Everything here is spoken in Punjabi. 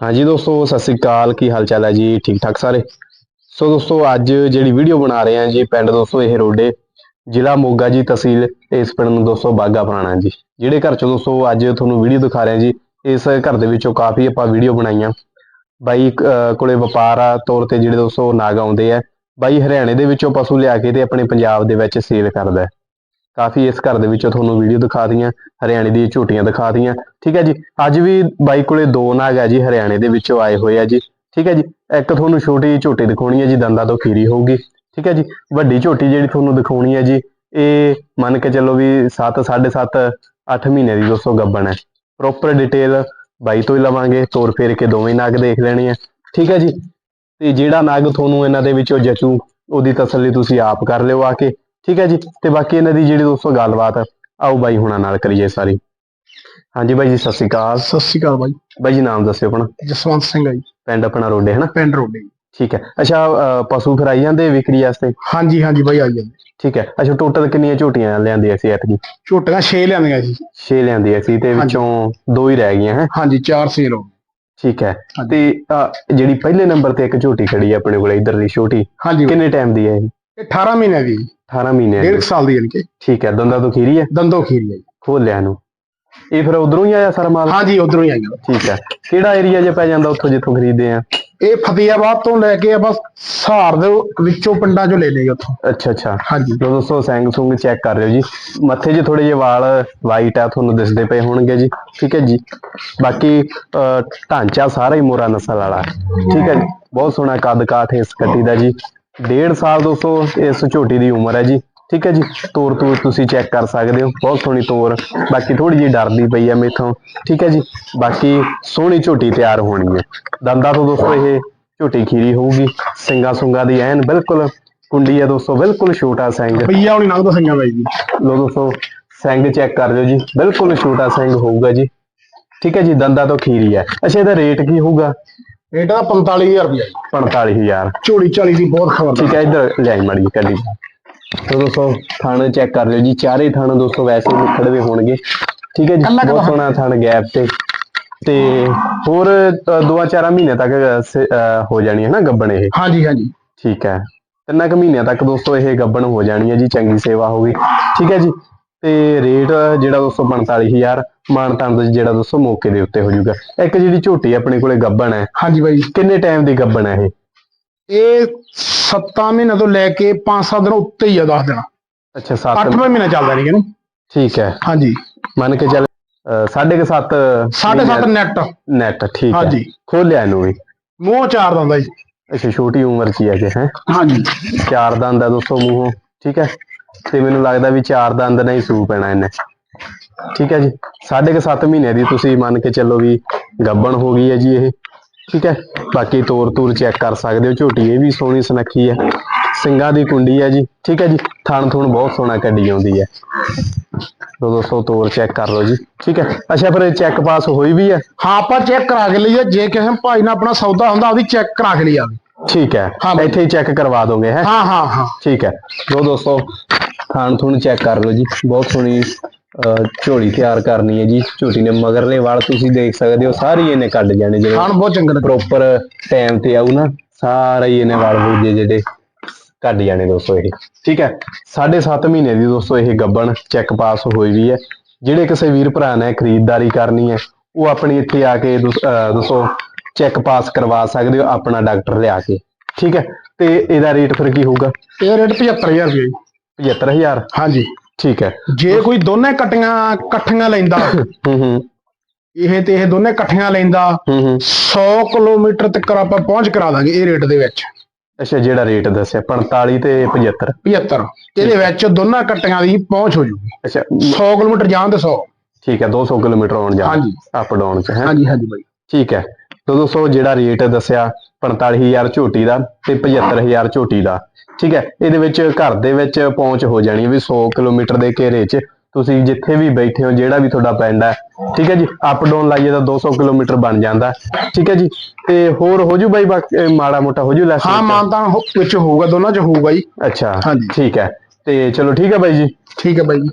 ਹਾਂਜੀ ਦੋਸਤੋ, ਸਤਿ ਸ੍ਰੀ ਅਕਾਲ। ਕੀ ਹਾਲ ਚਾਲ ਹੈ ਜੀ? ਠੀਕ ਠਾਕ ਸਾਰੇ? ਸੋ ਦੋਸਤੋ, ਅੱਜ ਜਿਹੜੀ ਵੀਡੀਓ ਬਣਾ ਰਹੇ ਹਾਂ ਜੀ, ਪਿੰਡ ਦੋਸਤੋ, ਇਹ ਰੋਡੇ, ਜ਼ਿਲ੍ਹਾ ਮੋਗਾ ਜੀ ਤਹਿਸੀਲ, ਇਸ ਪਿੰਡ ਨੂੰ ਦੋਸਤੋ ਬਾਗਾ ਪੁਰਾਣਾ ਜੀ। ਜਿਹੜੇ ਘਰ ਚੋਂ ਦੋਸਤੋ ਅੱਜ ਤੁਹਾਨੂੰ ਵੀਡੀਓ ਦਿਖਾ ਰਹੇ ਹਾਂ ਜੀ, ਇਸ ਘਰ ਦੇ ਵਿੱਚੋਂ ਕਾਫੀ ਆਪਾਂ ਵੀਡੀਓ ਬਣਾਈਆਂ। ਬਾਈ ਕੋਲੇ ਵਪਾਰ ਆ ਤੌਰ ਤੇ ਜਿਹੜੇ ਦੋਸਤੋ ਨਾਗ ਆਉਂਦੇ ਆ, ਬਾਈ ਹਰਿਆਣੇ ਦੇ ਵਿੱਚੋਂ ਪਸ਼ੂ ਲਿਆ ਕੇ ਤੇ ਆਪਣੇ ਪੰਜਾਬ ਦੇ ਵਿੱਚ ਸੇਲ ਕਰਦਾ ਹੈ। ਕਾਫੀ ਇਸ ਘਰ ਦੇ ਵਿੱਚੋਂ ਤੁਹਾਨੂੰ ਵੀਡੀਓ ਦਿਖਾ ਦਿਖਾਤੀਆਂ, ਹਰਿਆਣੇ ਦੀ ਝੋਟੀਆਂ ਦਿਖਾਤੀਆਂ। ਠੀਕ ਹੈ ਜੀ, ਅੱਜ ਵੀ ਬਾਈ ਕੋਲੇ ਦੋ ਨਾਗ ਹੈ ਜੀ, ਹਰਿਆਣੇ ਦੇ ਵਿੱਚੋਂ ਆਏ ਹੋਏ ਆ ਜੀ। ਠੀਕ ਹੈ ਜੀ, ਇੱਕ ਤੁਹਾਨੂੰ ਛੋਟੀ ਝੋਟੀ ਦਿਖਾਉਣੀ ਹੈ ਜੀ, ਦੰਦਾਂ ਤੋਂ ਖੀਰੀ ਹੋਊਗੀ। ਠੀਕ ਹੈ ਜੀ, ਵੱਡੀ ਝੋਟੀ ਜਿਹੜੀ ਤੁਹਾਨੂੰ ਦਿਖਾਉਣੀ ਹੈ ਜੀ, ਇਹ ਮੰਨ ਕੇ ਚੱਲੋ ਵੀ 7 7.5 8 ਮਹੀਨੇ ਦੀ ਦੋਸਤੋ ਗੱਬਣ ਹੈ। ਪ੍ਰੋਪਰ ਡਿਟੇਲ ਬਾਈ ਤੋਂ ਹੀ ਲਵਾਂਗੇ, ਤੋਰ ਫੇਰ ਕੇ ਦੋਵੇਂ ਨਾਗ ਦੇਖ ਲੈਣੇ ਆ। ਠੀਕ ਹੈ ਜੀ, ਤੇ ਜਿਹੜਾ ਨਾਗ ਤੁਹਾਨੂੰ ਇਹਨਾਂ ਦੇ ਵਿੱਚੋਂ ਜਚੂ, ਉਹਦੀ ਤਸੱਲੀ ਤੁਸੀਂ ਆਪ ਕਰ ਲਿਓ ਆ ਕੇ। ਠੀਕ ਹੈ ਜੀ ਤੇ ਬਾਕੀ ਇਹਨਾਂ ਦੀ ਜਿਹੜੀ ਦੋਸਤੋ ਗੱਲਬਾਤ ਆਓ ਬਾਈ ਹੁਣਾਂ ਨਾਲ ਕਰੀਏ ਸਾਰੀ। ਹਾਂਜੀ ਬਾਈ ਜੀ ਸਤਿ ਸ਼੍ਰੀ ਅਕਾਲ। ਸਤਿ ਸ਼੍ਰੀ ਅਕਾਲ ਬਾਈ। ਬਾਈ ਜੀ ਨਾਮ ਦੱਸਿਓ ਆਪਣਾ। ਜਸਵੰਤ ਸਿੰਘ ਆ ਜੀ। ਪਿੰਡ ਆਪਣਾ ਰੋਡੇ ਹਨਾ? ਪਿੰਡ ਰੋਡੇ। ਠੀਕ ਹੈ। ਅੱਛਾ ਪਸ਼ੂ ਫਿਰ ਆਈ ਜਾਂਦੇ ਵਿਕਰੀ ਵਾਸਤੇ? ਹਾਂਜੀ ਹਾਂਜੀ ਬਾਈ ਆਈ ਜਾਂਦੇ। ਠੀਕ ਹੈ। ਅੱਛਾ ਟੋਟਲ ਕਿੰਨੀਆਂ ਝੋਟੀਆਂ ਲਿਆਂਦੀਆਂ ਸੀ ਐਤਕੀ? ਝੋਟੀਆਂ 6 ਲਿਆਂਦੀਆਂ ਸੀ। 6 ਲਿਆਂਦੀਆਂ ਸੀ ਤੇ ਹਾਂਜੀ। ਵਿੱਚੋਂ ਦੋ ਹੀ ਰਹਿ ਗਈਆਂ ਹੈ? ਹਾਂਜੀ 4 ਸੇਲ ਹੋ ਗਏ। ਠੀਕ ਹੈ। ਹਾਂਜੀ। ਤੇ ਜਿਹੜੀ ਪਹਿਲੇ ਨੰਬਰ ਤੇ ਇੱਕ ਝੋਟੀ ਖੜੀ ਹੈ ਆਪਣੇ ਕੋਲ ਇਧਰਲੀ ਛੋਟੀ ਹਾਂਜੀ। ਕਿੰਨੇ ਟਾਈਮ ਦੀ ਹੈ ਇਹ? ਇਹ 18 ਮਹੀਨੇ ਦੀ 18 ਮਹੀਨੇ ਡੇਢ ਦੀ ਕੁ ਸਾਲ ਦੀ ਯਾਨੀ ਕਿ। ਠੀਕ ਹੈ ਦੰਦਾਂ ਤੋਂ ਖੀਰੀ ਹੈ? ਦੰਦੋ ਖੀਰੀ ਆ ਜੀ। ਖੋਲ ਲਿਆ ਇਹਨੂੰ। ਇਹ ਫਿਰ ਉਧਰੋਂ ਹੀ ਆਇਆ ਸਾਰਾ ਮਾਲ? ਹਾਂਜੀ ਉਧਰੋਂ ਹੀ ਆਈਆਂ ਠੀਕ ਹੈ। ਕਿਹੜਾ ਏਰੀਆ ਜੇ ਪੈ ਜਾਂਦਾ ਉੱਥੋਂ ਜਿੱਥੋਂ ਖਰੀਦਦੇ ਆ? ਇਹ ਫਤਿਆਬਾਦ ਤੋਂ ਲੈ ਕੇ ਆ ਬਸ ਸਹਾਰ ਦੇ ਵਿੱਚੋਂ ਪਿੰਡਾਂ ਚੋਂ ਲੈ ਲਏ ਉੱਥੋਂ। ਅੱਛਾ ਅੱਛਾ। ਹਾਂਜੀ। ਲੋ ਦੋਸਤੋ ਸੈਂਗ ਸੁੰਗ ਚੈੱਕ ਕਰ ਲਿਓ ਜੀ। ਮੱਥੇ 'ਚ ਥੋੜੇ ਜਿਹੇ ਵਾਲ ਵਾਈਟ ਆ ਤੁਹਾਨੂੰ ਦਿਸਦੇ ਪਏ ਹੋਣਗੇ ਜੀ। ਠੀਕ ਹੈ ਜੀ। ਬਾਕੀ ਅਹ, ਢਾਂਚਾ ਸਾਰਾ ਹੀ ਮੋਰਾ ਨਸਲ ਵਾਲਾ। ਹੈ। ਠੀਕ ਹੈ ਜੀ। ਬਹੁਤ ਸੋਹਣਾ ਕੱਦ ਕਾਠ ਇਸ ਕੱਟੀ ਦਾ ਜੀ। ਡੇਢ ਸਾਲ ਦੋਸਤੋ ਇਸ ਝੋਟੀ ਦੀ ਉਮਰ ਹੈ ਜੀ। ਠੀਕ ਹੈ ਜੀ? ਤੋਰ ਤੂਰ ਤੁਸੀਂ ਚੈੱਕ ਕਰ ਸਕਦੇ ਹੋ। ਬਹੁਤ ਸੋਹਣੀ ਤੋਰ। ਬਾਕੀ ਥੋੜੀ ਜਿਹੀ ਡਰਦੀ ਪਈ ਹੈ ਮੇਥੋਂ। ਠੀਕ ਹੈ ਜੀ? ਬਾਕੀ ਸੋਹਣੀ ਝੋਟੀ ਤਿਆਰ ਹੋਣੀ ਹੈ। ਦੰਦਾਂ ਤੋਂ ਦੋਸਤੋ ਇਹ ਝੋਟੀ ਖੀਰੀ ਹੋਊਗੀ। ਸਿੰਗਾ ਸੁੰਗਾ ਦੀ ਐਨ ਬਿਲਕੁਲ ਕੁੰਡੀ ਹੈ ਦੋਸਤੋ ਬਿਲਕੁਲ ਛੋਟਾ ਸਿੰਘ ਭਈਆ ਹੁਣੀ ਨੰਗ ਦਸਾਈਆਂ ਬਾਈ ਜੀ। ਲੋ ਦੋਸਤੋ ਸਿੰਘ ਚੈੱਕ ਕਰ ਲਿਓ ਜੀ। ਬਿਲਕੁਲ ਛੋਟਾ ਸਿੰਘ ਹੋਊਗਾ ਜੀ। ਠੀਕ ਹੈ ਜੀ? ਦੰਦਾਂ ਤੋਂ ਖੀਰੀ ਹੈ। ਅੱਛਾ ਇਹਦਾ ਰੇਟ ਕੀ ਹੋਊਗਾ? ਰੇਟ ਦਾ 45000 ਰੁਪਇਆ ਜੀ 45000 ਝੋਲੀ 40 ਦੀ ਬਹੁਤ ਖਬਰ ਠੀਕ ਹੈ ਇੱਧਰ ਲਿਆਈ ਮੜੀ ਕੱਢੀ। ਤੋ ਦੋਸਤੋ ਥਣ ਚੈੱਕ ਕਰ ਲਿਓ ਜੀ। ਚਾਰੇ ਥਣ ਦੋਸਤੋ ਵੈਸੇ ਹੀ ਖੜਵੇ ਹੋਣਗੇ। ਠੀਕ ਹੈ ਜੀ ਕੱਲਾ ਬਹੁਤ ਥਣ। ਸੋਹਣਾ ਥਣ ਗੈਪ ਤੇ। ਤੇ ਹੋਰ ਅ, ਦੋਆਂ ਚਾਰਾਂ ਮਹੀਨੇ ਤੱਕ ਹੋ ਜਾਣੀ ਹੈ ਨਾ ਗੱਬਣ ਇਹ। ਹਾਂਜੀ ਹਾਂਜੀ। ਠੀਕ ਹੈ। ਤਿੰਨਾਂ ਕੁ ਮਹੀਨਿਆਂ ਤੱਕ ਦੋਸਤੋ ਇਹ ਗੱਬਣ ਹੋ ਜਾਣੀ ਹੈ ਜੀ ਚੰਗੀ ਸੇਵਾ ਹੋਗੀ ਠੀਕ ਹੈ ਜੀ ਤੇ ਰੇਟ ਜਿਹੜਾ ਦੋਸਤੋ 45000 ਮਾਨਤਾਨ ਦਾ ਜਿਹੜਾ ਦੋਸਤੋ ਮੌਕੇ ਦੇ ਉੱਤੇ ਹੋ ਜਾਊਗਾ। ਇੱਕ ਜਿਹੜੀ ਝੋਟੀ ਆਪਣੇ ਕੋਲੇ ਗੱਬਣ ਹੈ ਹਾਂਜੀ ਬਾਈ। ਕਿੰਨੇ ਟਾਈਮ ਦੀ ਗੱਬਣ ਹੈ ਇਹ? ਇਹ 7 ਮਹੀਨੇ ਤੋਂ ਲੈ ਕੇ 5-7 ਦਿਨ ਉੱਤੇ ਹੀ ਆ 10 ਦਿਨ। ਅੱਛਾ 7 8ਵਾਂ ਮਹੀਨਾ ਚੱਲਦਾ ਨਹੀਂ ਕਿ ਨਹੀਂ ਠੀਕ ਹੈ। ਹਾਂਜੀ। ਮੰਨ ਕੇ ਚੱਲ ਅ, ਸਾਢੇ ਕੁ ਸੱਤ 7.5 ਨੈਟ ਨੈਟ ਠੀਕ ਹੈ। ਹਾਂਜੀ। ਖੋਲਿਆ ਇਹਨੂੰ ਵੀ। ਮੂੰਹ ਚਾਰ ਦੰਦਾ ਜੀ। ਅੱਛਾ ਛੋਟੀ ਉਮਰ ਚ ਹੀ ਹੈ ਜੇ ਹੈ? ਹਾਂਜੀ। ਚਾਰ ਦੰਦ ਦਾ ਦੋਸਤੋ ਮੂੰਹੋਂ ਠੀਕ ਹੈ। ਤੇ ਮੈਨੂੰ ਲੱਗਦਾ ਵੀ ਚਾਰ ਦੰਦ ਨਹੀਂ ਸੂ ਪੈਣਾ ਇਹਨੇ। ਠੀਕ ਹੈ ਜੀ? ਸਾਢੇ ਕੁ ਸੱਤ ਮਹੀਨੇ ਦੀ ਤੁਸੀਂ ਮੰਨ ਕੇ ਚੱਲੋ ਵੀ ਗੱਬਣ ਹੋ ਗਈ ਹੈ ਜੀ ਇਹ। ਠੀਕ ਹੈ? ਬਾਕੀ ਤੋਰ ਤੂਰ ਚੈੱਕ ਕਰ ਸਕਦੇ ਹੋ। ਝੋਟੀ ਇਹ ਵੀ ਸੋਹਣੀ ਸੁਨੱਖੀ ਹੈ। ਸਿੰਗਾਂ ਦੀ ਕੁੰਡੀ ਹੈ ਜੀ। ਠੀਕ ਹੈ ਜੀ? ਥਣ ਥੁਣ ਬਹੁਤ ਸੋਹਣਾ ਕੱਢੀ ਆਉਂਦੀ ਹੈ। ਤੋ ਦੋਸਤੋ, ਤੋਰ ਚੈੱਕ ਕਰ ਲਓ ਜੀ। ਠੀਕ ਹੈ? ਅੱਛਾ, ਫਿਰ ਚੈੱਕ ਪਾਸ ਹੋਈ ਵੀ ਹੈ? ਹਾਂ, ਆਪਾਂ ਚੈੱਕ ਕਰਾ ਕੇ ਲਈਏ। ਜੇ ਕਿਸੇ ਭਾਈ ਨਾਲ ਆਪਣਾ ਸੌਦਾ ਹੁੰਦਾ, ਉਹਦੀ ਚੈੱਕ ਕਰਾ ਕੇ ਲਈ ਆਵੇ। ਠੀਕ ਹੈ। ਹਾਂ ਬਾਈ। ਇੱਥੇ ਹੀ ਚੈੱਕ ਕਰਵਾ ਦੋਗੇ ਹੈ? ਹਾਂ ਹਾਂ ਹਾਂ। ਠੀਕ ਹੈ। ਲੋ ਦੋਸਤੋ ਥਾਣ ਥੂਣ ਚੈੱਕ ਕਰ ਲਓ ਜੀ। ਬਹੁਤ ਸੋਹਣੀ ਅਹ, ਝੋਲੀ ਤਿਆਰ ਕਰਨੀ ਹੈ ਜੀ। ਝੋਟੀ ਨੇ ਮਗਰਲੇ ਵਾਲ ਤੁਸੀਂ ਦੇਖ ਸਕਦੇ ਹੋ ਸਾਰੇ ਇਹਨੇ ਕੱਢ ਜਾਣੇ ਜਿਹੜੇ ਖਾਣ ਬਹੁਤ ਚੰਗਾ ਪ੍ਰੋਪਰ ਟਾਈਮ ਤੇ ਆਊ ਨਾ ਸਾਰਾ ਹੀ ਇਹਨੇ ਵਾਲ ਬੂਝੇ ਜਿਹੜੇ ਕੱਢ ਜਾਣੇ ਦੋਸਤੋ ਇਹ। ਠੀਕ ਹੈ। ਸਾਢੇ ਸੱਤ ਮਹੀਨੇ ਦੀ ਦੋਸਤੋ ਇਹ ਗੱਬਣ ਚੈੱਕ ਪਾਸ ਹੋਈ ਵੀ ਹੈ। ਜਿਹੜੇ ਕਿਸੇ ਵੀਰ ਭਰਾ ਨੇ ਖਰੀਦਦਾਰੀ ਕਰਨੀ ਹੈ ਉਹ ਆਪਣੀ ਇੱਥੇ ਆ ਕੇ ਦੋਸ- ਅਹ, ਦੋਸਤੋ ਚੈੱਕ ਪਾਸ ਕਰਵਾ ਸਕਦੇ ਹੋ ਆਪਣਾ ਡਾਕਟਰ ਲਿਆ ਕੇ। ਠੀਕ ਹੈ? ਤੇ ਇਹਦਾ ਰੇਟ ਫਿਰ ਕੀ ਹੋਊਗਾ? ਇਹ ਰੇਟ 75000 ਰੁਪਏ ਜੀ। 75000 ਹਾਂਜੀ। ਠੀਕ ਹੈ। ਜੇ ਕੋਈ ਦੋਨੇ ਕਟੀਆਂ ਇਕੱਠੀਆਂ ਲੈਂਦਾ ਹੂੰ ਹੂੰ। ਇਹ ਤੇ ਇਹ ਦੋਨੇ ਇਕੱਠੀਆਂ ਲੈਂਦਾ ਹੂੰ ਹੂੰ। 100 ਕਿਲੋਮੀਟਰ ਤੱਕ ਆਪਾਂ ਪਹੁੰਚ ਕਰਾ ਦਾਂਗੇ ਇਹ ਰੇਟ ਦੇ ਵਿੱਚ। ਅੱਛਾ ਜਿਹੜਾ ਰੇਟ ਦੱਸਿਆ 45 ਤੇ 75 75 ਇਹਦੇ ਵਿੱਚ ਦੋਨਾਂ ਕਟੀਆਂ ਦੀ ਪਹੁੰਚ ਹੋ ਜੂਗੀ। ਅੱਛਾ। 100 ਕਿਲੋਮੀਟਰ ਜਾਣ ਦੇ 100 ਠੀਕ ਹੈ 200 ਕਿਲੋਮੀਟਰ ਆਉਣ ਜਾ ਹਾਂਜੀ। ਅਪ ਡਾਊਨ ਚ ਹੈ? ਹਾਂਜੀ ਹਾਂਜੀ ਬਾਈ। ਠੀਕ ਹੈ। ਤਾਂ ਦੋਸਤੋ ਜਿਹੜਾ ਰੇਟ ਦੱਸਿਆ 45000 ਝੋਟੀ ਦਾ ਤੇ 75000 ਝੋਟੀ ਦਾ ਠੀਕ ਹੈ? ਇਹਦੇ ਵਿੱਚ ਘਰ ਦੇ ਵਿੱਚ ਪਹੁੰਚ ਹੋ ਜਾਣੀ ਵੀ 100 ਕਿਲੋਮੀਟਰ ਦੇ ਘੇਰੇ 'ਚ। ਤੁਸੀਂ ਜਿੱਥੇ ਵੀ ਬੈਠੇ ਹੋ ਜਿਹੜਾ ਵੀ ਤੁਹਾਡਾ ਪਿੰਡ ਹੈ ਠੀਕ ਹੈ ਜੀ? ਅਪ ਡਾਊਨ ਲਾਈਏ ਤਾਂ 200 ਕਿਲੋਮੀਟਰ ਬਣ ਜਾਂਦਾ ਠੀਕ ਹੈ ਜੀ? ਤੇ ਹੋਰ ਹੋ ਜੂ ਬਾਈ ਮਾੜਾ ਮੋਟਾ ਹੋ ਜੂ ਲੈਸ ਹਾਂ ਮਾਨਤਾਨ ਹੋ- ਵਿੱਚ ਹੋਊਗਾ ਦੋਨਾਂ ਚ ਹੋਊਗਾ ਜੀ। ਅੱਛਾ ਹਾਂਜੀ। ਠੀਕ ਹੈ। ਤੇ ਚਲੋ ਠੀਕ ਹੈ ਬਾਈ ਜੀ। ਠੀਕ ਹੈ ਬਾਈ ਜੀ।